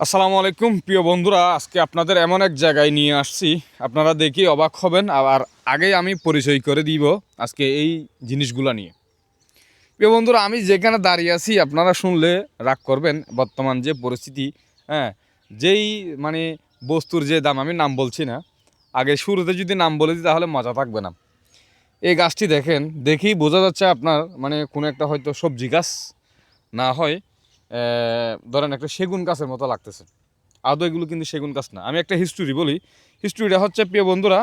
আসসালামু আলাইকুম, প্রিয় বন্ধুরা। আজকে আপনাদের এমন এক জায়গায় নিয়ে আসছি। আপনারা দেখি অবাক হবেন আর আগেই আমি পরিচয় করে দিব আজকে এই জিনিসগুলো নিয়ে। প্রিয় বন্ধুরা, আমি যেখানে দাঁড়িয়ে আছি, আপনারা শুনলে রাগ করবেন, বর্তমান যে পরিস্থিতি হ্যাঁ যেই মানে বস্তুর যে দাম, আমি নাম বলছি না। আগে শুরুতে যদি নাম বলে দিই, তাহলে মজা থাকবে না। এই গাছটি দেখেন, দেখেই বোঝা যাচ্ছে আপনার মানে কোনো একটা হয়তো সবজি গাছ না হয়। ধরেন একটা সেগুন গাছের মতো লাগতেছে। আদৌ এগুলো কিন্তু সেগুন গাছ না। আমি একটা হিস্টোরি বলি। হিস্টোরিটা হচ্ছে, প্রিয় বন্ধুরা,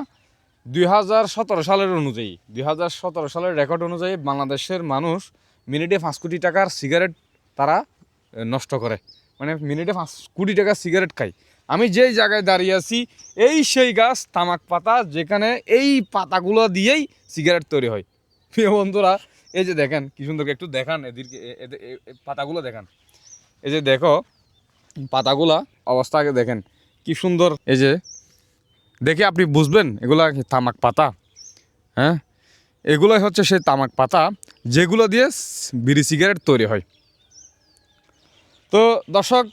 দুই হাজার সতেরো সালের অনুযায়ী, দুই হাজার সতেরো সালের রেকর্ড অনুযায়ী বাংলাদেশের মানুষ মিনিটে পাঁচ কোটি টাকার সিগারেট তারা নষ্ট করে। মানে মিনিটে পাঁচ কোটি টাকার সিগারেট খায়। আমি যেই জায়গায় দাঁড়িয়ে আছি, এই সেই গাছ, তামাক পাতা, যেখানে এই পাতাগুলো দিয়েই সিগারেট তৈরি হয়। প্রিয় বন্ধুরা, এই যে দেখেন, কি সুন্দর একটু দেখান এদেরকে পাতাগুলো দেখান। এই যে দেখো, পাতাগুলা, অবস্থা আগে দেখেন, কি সুন্দর। এই যে, দেখে আপনি বুঝবেন, এগুলা তামাক পাতা? হ্যাঁ? এগুলোই হচ্ছে সেই তামাক পাতা, যেগুলো দিয়ে বিড়ি সিগারেট তৈরি হয়। তো দর্শক,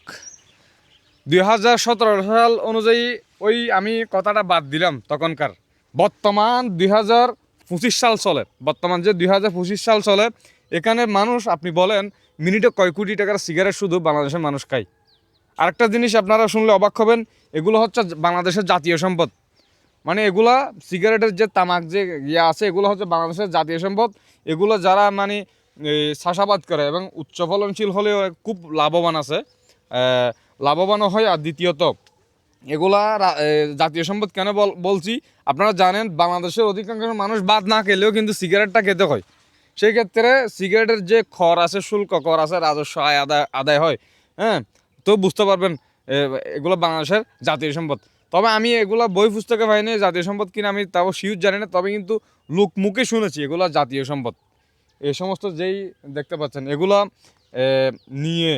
দুই হাজার সতেরো সাল অনুযায়ী ওই আমি কথাটা বাদ দিলাম তখনকার। বর্তমান দুই হাজার পঁচিশ সাল চলে, বর্তমান যে দুই হাজার পঁচিশ সাল চলে এখানে মানুষ, আপনি বলেন, মিনিটে কয় কোটি টাকার সিগারেট শুধু বাংলাদেশের মানুষ খায়? আরেকটা জিনিস আপনারা শুনলে অবাক হবেন, এগুলো হচ্ছে বাংলাদেশের জাতীয় সম্পদ। মানে এগুলা সিগারেটের যে তামাক যে ইয়ে আছে, এগুলো হচ্ছে বাংলাদেশের জাতীয় সম্পদ। এগুলো যারা মানে চাষাবাদ করে এবং উচ্চ ফলনশীল হলেও খুব লাভবান আছে লাভবানও হয়। আর দ্বিতীয়ত, এগুলা জাতীয় সম্পদ কেন বল- বলছি? আপনারা জানেন, বাংলাদেশের অধিকাংশ মানুষ বাদ না খেলেও কিন্তু সিগারেটটা খেতে হয়। সেই ক্ষেত্রে সিগারেটের যে খর আছে, শুল্ক কর আছে, রাজস্ব আয় আদায় আদায় হয় হ্যাঁ? তো বুঝতে পারবেন এগুলো বাংলাদেশের জাতীয় সম্পদ। তবে আমি এগুলো বই পুস্তকে পাইনি, জাতীয় সম্পদ কিনা আমি তাও শিউজ জানি না, তবে কিন্তু লোক মুখে শুনেছি এগুলো জাতীয় সম্পদ। এই সমস্ত যেই দেখতে পাচ্ছেন, এগুলা নিয়ে,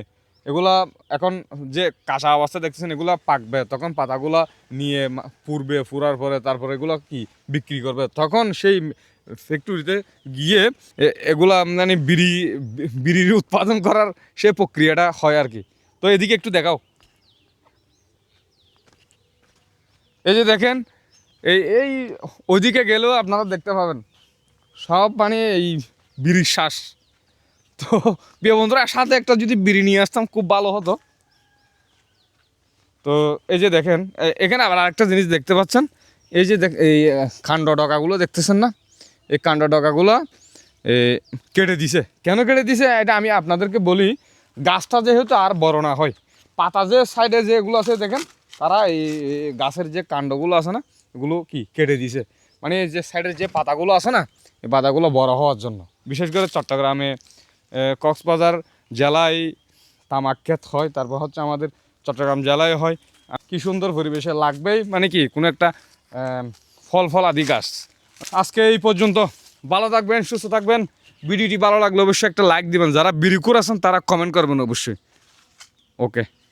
এগুলা এখন যে কাঁচা অবস্থা দেখতেছেন, এগুলা পাকবে, তখন পাতাগুলা নিয়ে পুড়বে পুরার পরে তারপরে এগুলো কি বিক্রি করবে? তখন সেই ফ্যাক্টরিতে গিয়ে এগুলা মানে বিড়ি, বিড়ির উৎপাদন করার সে প্রক্রিয়াটা হয় আর কি। তো এদিকে একটু দেখাও। এই যে দেখেন, এই এই ওইদিকে গেলেও আপনারা দেখতে পাবেন, সব মানে এই বিড়ির শ্বাস। তো প্রিয় বন্ধুরা, সাথে একটা যদি বিড়ি নিয়ে আসতাম, খুব ভালো হতো। তো এই যে দেখেন এখানে আবার আরেকটা জিনিস দেখতে পাচ্ছেন। এই যে এই কাণ্ড ডগাগুলো দেখতেছেন না? এই কাণ্ড ডগাগুলো কেটে দিছে। কেন কেটে দিছে? এটা আমি আপনাদেরকে বলি, গাছটা যেহেতু আর বড় না হয়, পাতা যে সাইডে যেগুলো আছে, দেখেন, তারা এই গাছের যে কাণ্ডগুলো আছে না, এগুলো কি কেটে দিছে? মানে যে সাইডের যে পাতাগুলো আছে না, এই পাতাগুলো বড় হওয়ার জন্য। বিশেষ করে চট্টগ্রামে কক্সবাজার জেলায় তামাক ক্ষেত হয়, তারপর হচ্ছে আমাদের চট্টগ্রাম জেলায় হয়। কি সুন্দর পরিবেশে লাগবেই মানে কি, কোনো একটা ফল ফল আদি গাছ। আজকে এই পর্যন্ত। ভালো থাকবেন, সুস্থ থাকবেন। ভিডিওটি ভালো লাগলে অবশ্যই একটা লাইক দিবেন। যারা বিরুকুর আছেন, তারা কমেন্ট করবেন অবশ্যই। ওকে